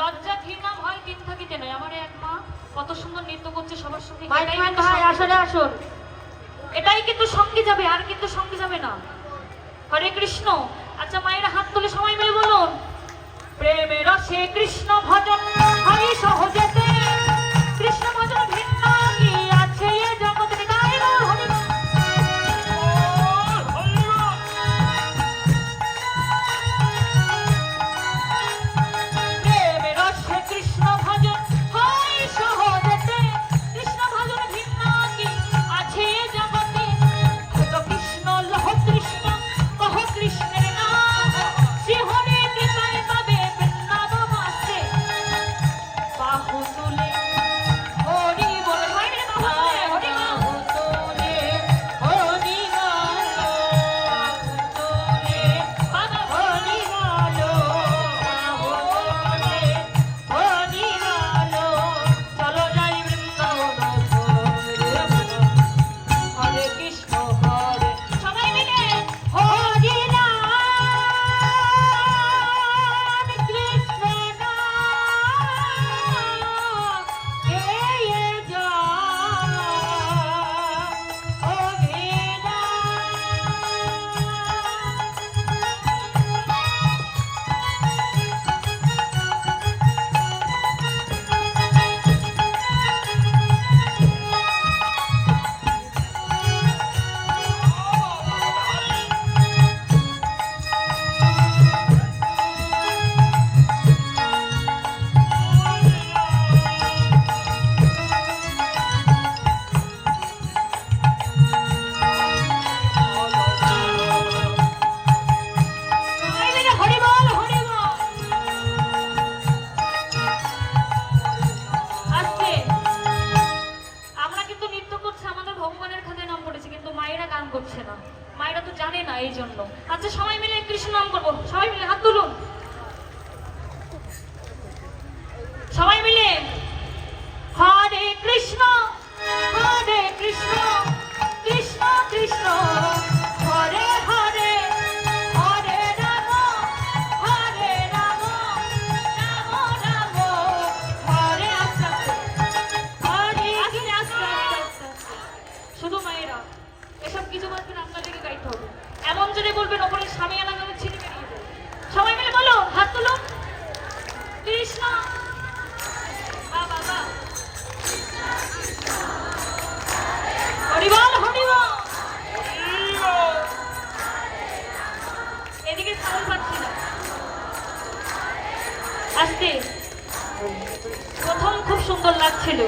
লজ্জা ঘৃণা ভয় দিন থাকিতে নয়। আমার এক মা কত সুন্দর নৃত্য করছে সবার সঙ্গে ভাই আসলে আসল এটাই কিন্তু সঙ্গে যাবে আর কিন্তু সঙ্গে যাবে না। হরে কৃষ্ণ। আচ্ছা মায়েরা হাত তুলে সবাই মিলে বলুন। প্রেমের সে কৃষ্ণ ভয় এই জন্য। আচ্ছা সবাই মিলে কৃষ্ণ নাম করব। সবাই মিলে হাত তুলুন। সবাই মিলে বলবেন আলাদা ছিঁড়ে সবাই মিলে বলো, হাত তুলো। কৃষ্ণ। হরিবল হরিবল। এদিকে খাবার পাচ্ছি না। আস্তে প্রথম খুব সুন্দর লাগছিল।